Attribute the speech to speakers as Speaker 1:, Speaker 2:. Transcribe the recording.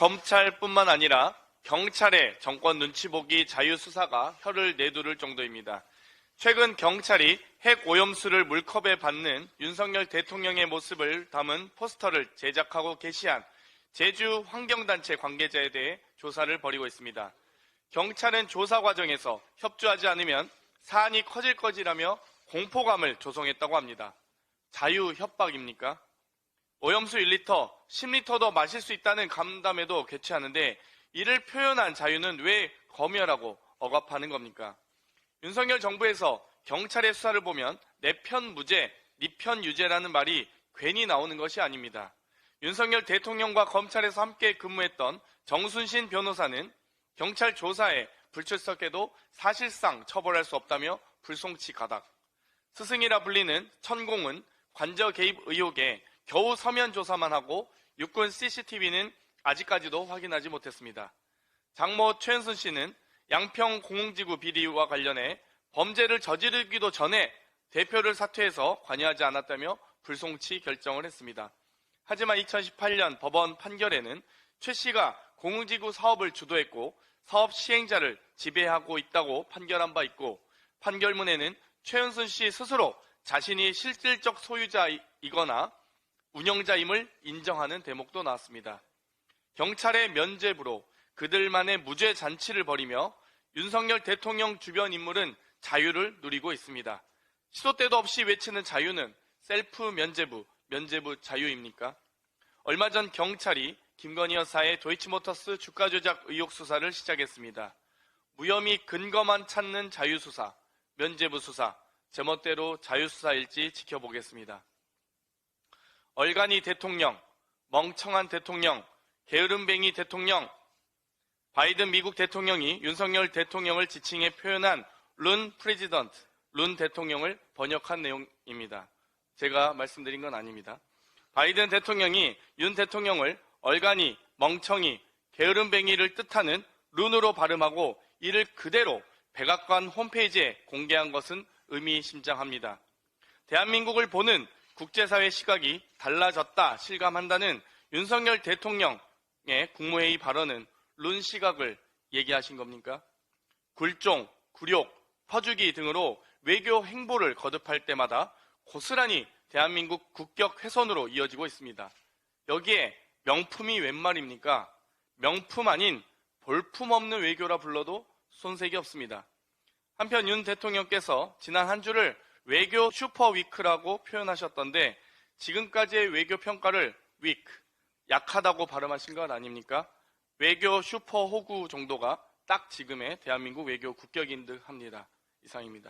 Speaker 1: 검찰뿐만 아니라 경찰의 정권 눈치 보기 자유 수사가 혀를 내두를 정도입니다. 최근 경찰이 핵 오염수를 물컵에 받는 윤석열 대통령의 모습을 담은 포스터를 제작하고 게시한 제주 환경단체 관계자에 대해 조사를 벌이고 있습니다. 경찰은 조사 과정에서 협조하지 않으면 사안이 커질 것이라며 공포감을 조성했다고 합니다. 자유 협박입니까? 오염수 1리터, 10리터도 마실 수 있다는 감담에도 개최하는데 이를 표현한 자유는 왜 검열하고 억압하는 겁니까? 윤석열 정부에서 경찰의 수사를 보면 내 편 무죄, 네편 유죄라는 말이 괜히 나오는 것이 아닙니다. 윤석열 대통령과 검찰에서 함께 근무했던 정순신 변호사는 경찰 조사에 불출석해도 사실상 처벌할 수 없다며 불송치 가닥. 스승이라 불리는 천공은 관저 개입 의혹에 겨우 서면 조사만 하고 육군 CCTV는 아직까지도 확인하지 못했습니다. 장모 최은순 씨는 양평 공흥지구 비리와 관련해 범죄를 저지르기도 전에 대표를 사퇴해서 관여하지 않았다며 불송치 결정을 했습니다. 하지만 2018년 법원 판결에는 최 씨가 공흥지구 사업을 주도했고 사업 시행자를 지배하고 있다고 판결한 바 있고 판결문에는 최은순 씨 스스로 자신이 실질적 소유자이거나 운영자임을 인정하는 대목도 나왔습니다. 경찰의 면죄부로 그들만의 무죄 잔치를 벌이며 윤석열 대통령 주변 인물은 자유를 누리고 있습니다. 시도 때도 없이 외치는 자유는 셀프 면죄부, 면죄부 자유입니까? 얼마 전 경찰이 김건희 여사의 도이치모터스 주가 조작 의혹 수사를 시작했습니다. 무혐의 근거만 찾는 자유수사, 면죄부 수사, 제멋대로 자유수사일지 지켜보겠습니다. 얼간이 대통령, 멍청한 대통령, 게으름뱅이 대통령, 바이든 미국 대통령이 윤석열 대통령을 지칭해 표현한 룬 프레지던트, 룬 대통령을 번역한 내용입니다. 제가 말씀드린 건 아닙니다. 바이든 대통령이 윤 대통령을 얼간이, 멍청이, 게으름뱅이를 뜻하는 룬으로 발음하고 이를 그대로 백악관 홈페이지에 공개한 것은 의미심장합니다. 대한민국을 보는 국제사회 시각이 달라졌다 실감한다는 윤석열 대통령의 국무회의 발언은 룬 시각을 얘기하신 겁니까? 굴종, 굴욕, 퍼주기 등으로 외교 행보를 거듭할 때마다 고스란히 대한민국 국격 훼손으로 이어지고 있습니다. 여기에 명품이 웬 말입니까? 명품 아닌 볼품 없는 외교라 불러도 손색이 없습니다. 한편 윤 대통령께서 지난 한 주를 외교 슈퍼 위크라고 표현하셨던데 지금까지의 외교 평가를 위크, 약하다고 발음하신 것 아닙니까? 외교 슈퍼 호구 정도가 딱 지금의 대한민국 외교 국격인 듯 합니다. 이상입니다.